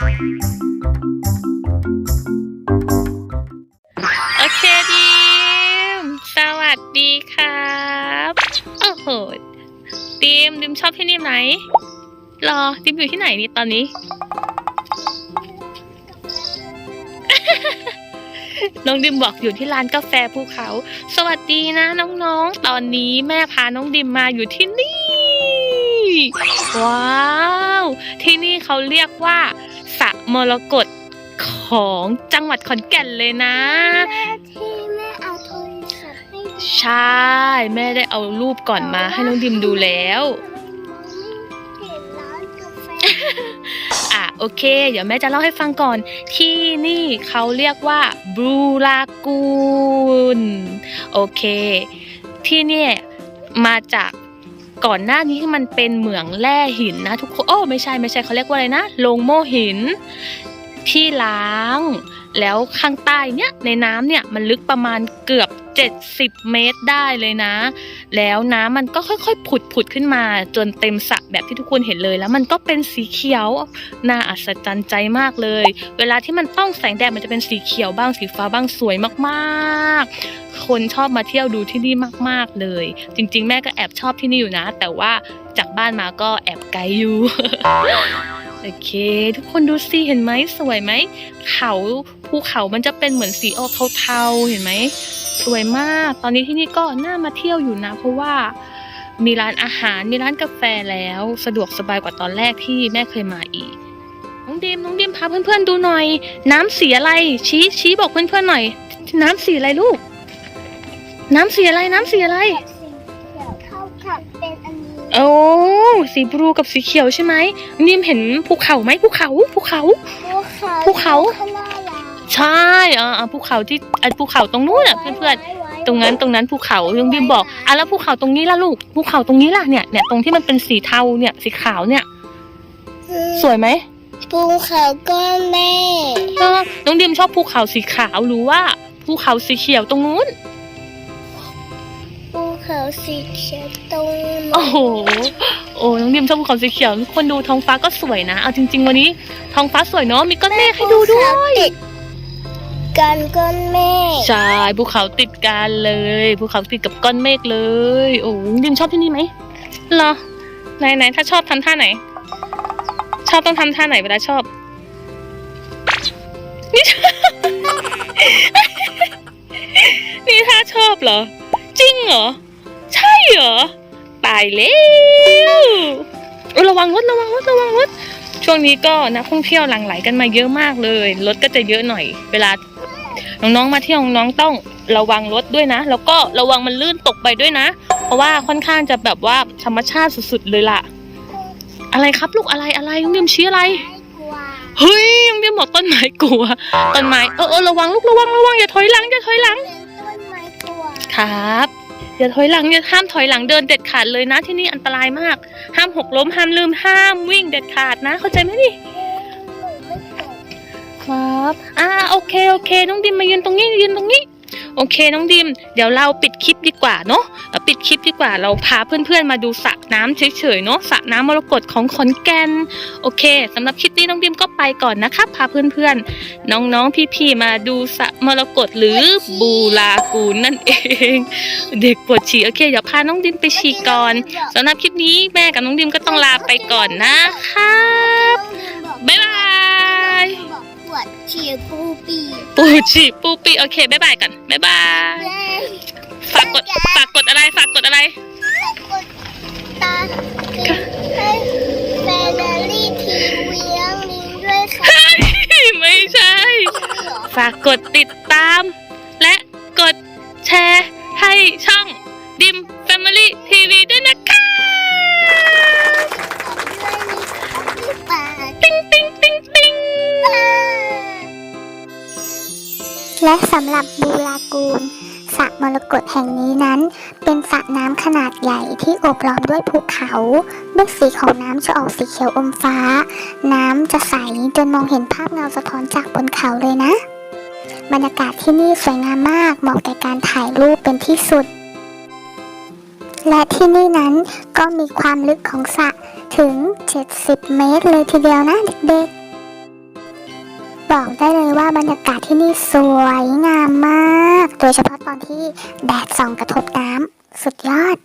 โอเคดิมสวัสดีครับ โอ้โหดิมดิมชอบที่นี่ไหมรอดิมอยู่ที่ไหนนี่ตอนนี้ น้องดิมบอกอยู่ที่ร้านกาแฟภูเขา สวัสดีนะน้องๆ ตอนนี้แม่พาน้องดิมมาอยู่ที่นี่ ว้าว ที่นี่เขาเรียกว่าสระมรกตของจังหวัดขอนแก่นเลยนะแม่ที่แม่เอาโทรศัพท์ให้ดูใช่ แม่ได้เอารูปก่อนมาให้น้องดิมดูแล้วมองไม่เห็นร้านกาแฟอะโอเค เดี๋ยวแม่จะเล่าให้ฟังก่อน ที่นี่เขาเรียกว่าบรูลากูนโอเค ที่เนี่ยมาจาก ก่อนหน้านี้มันเป็นเหมืองแร่หินนะทุกคนโอ้ไม่ใช่ไม่ใช่เขาเรียกว่าอะไรนะโลงโม่หินที่ล้าง แล้วข้างใต้เนี่ยในน้ำเนี่ยมันลึกประมาณเกือบ 70 เมตรได้เลยนะ แล้วน้ำมันก็ค่อยๆ ผุดผุดขึ้นมาจนเต็มสระแบบที่ทุกคนเห็นเลย แล้วมันก็เป็นสีเขียวน่าอัศจรรย์ใจมากเลย เวลาที่มันต้องแสงแดดมันจะเป็นสีเขียวบ้างสีฟ้าบ้างสวยมากๆ คนชอบมาเที่ยวดูที่นี่มากๆเลย จริง ๆ แม่ก็แอบชอบที่นี่อยู่นะ แต่ว่าจากบ้านมาก็แอบไกลอยู่ โอเค ทุกคนดูสิเห็นไหมสวยไหมเขาภูเขามันจะเป็นเหมือนสีออกเทาๆเห็นไหมสวยมาก ตอนนี้ที่นี่ก็น่ามาเที่ยวอยู่นะ เพราะว่ามีร้านอาหารมีร้านกาแฟแล้ว สะดวกสบายกว่าตอนแรกที่แม่เคยมาอีกน้องดิมน้องดิมพาเพื่อนๆดูหน่อย น้ำสีอะไร ชี้ชี้บอกเพื่อนๆหน่อย น้ำสีอะไรลูก น้ำสีอะไรน้ำสีอะไร โอ้สีบลูกับสีเขียวใช่ไหมน้องดิมเห็นภูเขาไหมภูเขาภูเขา ภูเขาภูเขาข้างหน้าลาใช่อ่าอ่าภูเขาที่อะภูเขาตรงนู้นอะเพื่อนๆตรงนั้นตรงนั้นภูเขายงดิมบอกอะแล้วภูเขาตรงนี้ล่ะลูกภูเขาตรงนี้ล่ะเนี่ยเนี่ยตรงที่มันเป็นสีเทาเนี่ยสีขาวเนี่ย สวยไหมภูเขาก้อนแม่เออน้องดิมชอบภูเขาสีขาวหรือว่าภูเขาสีเขียวตรงนู้นภูเขาสีเขียวตรงนู้นโอ้โห โอ้น้องดิมชอบภูเขาสีเขียวคนดูท้องฟ้าก็สวยนะ เอาจริง ๆ วันนี้ท้องฟ้าสวยเนาะ มีก้อนเมฆให้ดูด้วภูเขายติดกันก้อนแม่ใช่ภูเขาติดกันเลย ภูเขาติดกับก้อนเมฆเลย โอ้น้องดิมชอบที่นี่ไหมเหรอ ไหนไหนถ้าชอบทำท่าไหน ชอบต้องทำท่าไหนเวลาชอบนี่นี่ถ้าชอบเหรอ จริงเหรอใช่ เหรอ ตายแล้วเอยระวังรถระวังรถระวังรถ ช่วงนี้ก็นักท่องเที่ยวหลั่งไหลกันมาเยอะมากเลย รถก็จะเยอะหน่อย เวลา น้องๆมาเที่ยวน้องๆต้องระวังรถด้วยนะ แล้วก็ระวังมันลื่นตกไปด้วยนะ เพราะว่าค่อนข้างจะแบบว่าธรรมชาติสุดๆเลยล่ะ อะไรครับลูกอะไรอะไรน้องดิมชี้อะไรไม่กลัวเฮ้ยน้องดิมบอกต้นไม้กลัว ต้นไม้เออเออระวังลูกระวังระวังอย่าถอยหลังอย่าถอยหลังเป็นต้นไม้กลัวครับ อย่าถอยหลังอย่าห้ามถอยหลังเดินเด็ดขาดเลยนะที่นี่อันตรายมาก ห้ามหกล้มห้ามลืมห้ามวิ่งเด็ดขาดนะ เข้าใจไหมนี่ครับ อ่าโอเคโอเค น้องดิมมายืนตรงนี้ยืนตรงนี้ โอเคน้องดิม เดี๋ยวเราปิดคลิปดีกว่าเนาะเราปิดคลิปดีกว่าเราพาเพื่อนๆมาดูสระน้ำเฉยๆเนาะสระน้ำมรกตของขอนแก่นโอเคสำหรับคลิปนี้น้องดิมก็ไปก่อนนะคะพาเพื่อนๆ น้องๆพี่ๆมาดูสระมรกตหรือบูลากูนนั่นเอง เด็กปวดฉี่โอเคเดี๋ยวพาน้องดิมไปฉี่ก่อนสำหรับคลิปนี้แม่กับน้องดิมก็ต้องลาไปก่อนนะครับบ๊ายบายบอกปวด ฉี่ปูปีปูฉี่ปูปีโอเคบ๊ายบายกันบ๊ายบายเย้ฝากกดฝากกดอะไรฝากกดอะไรกดตาให้แฟนลี่ทีวียังลิงด้วยค่ะไม่ใช่ ฝากกดติดตาม และสำหรับบูรากูลสระมรกตแห่งนี้นั้น เป็นสระน้ำขนาดใหญ่ที่โอบล้อมด้วยภูเขาด้วยสีของน้ำจะออกสีเขียวอมฟ้า น้ำจะใสจนมองเห็นภาพเงาสะท้อนจากบนเขาเลยนะ บรรยากาศที่นี่สวยงามมากเหมาะแก่การถ่ายรูปเป็นที่สุด และที่นี่นั้นก็มีความลึกของสระถึง 70 เมตรเลยทีเดียวนะเด็กๆ บอกได้เลยว่าบรรยากาศที่นี่สวยงามมาก โดยเฉพาะตอนที่แดดส่องกระทบน้ำสุดยอด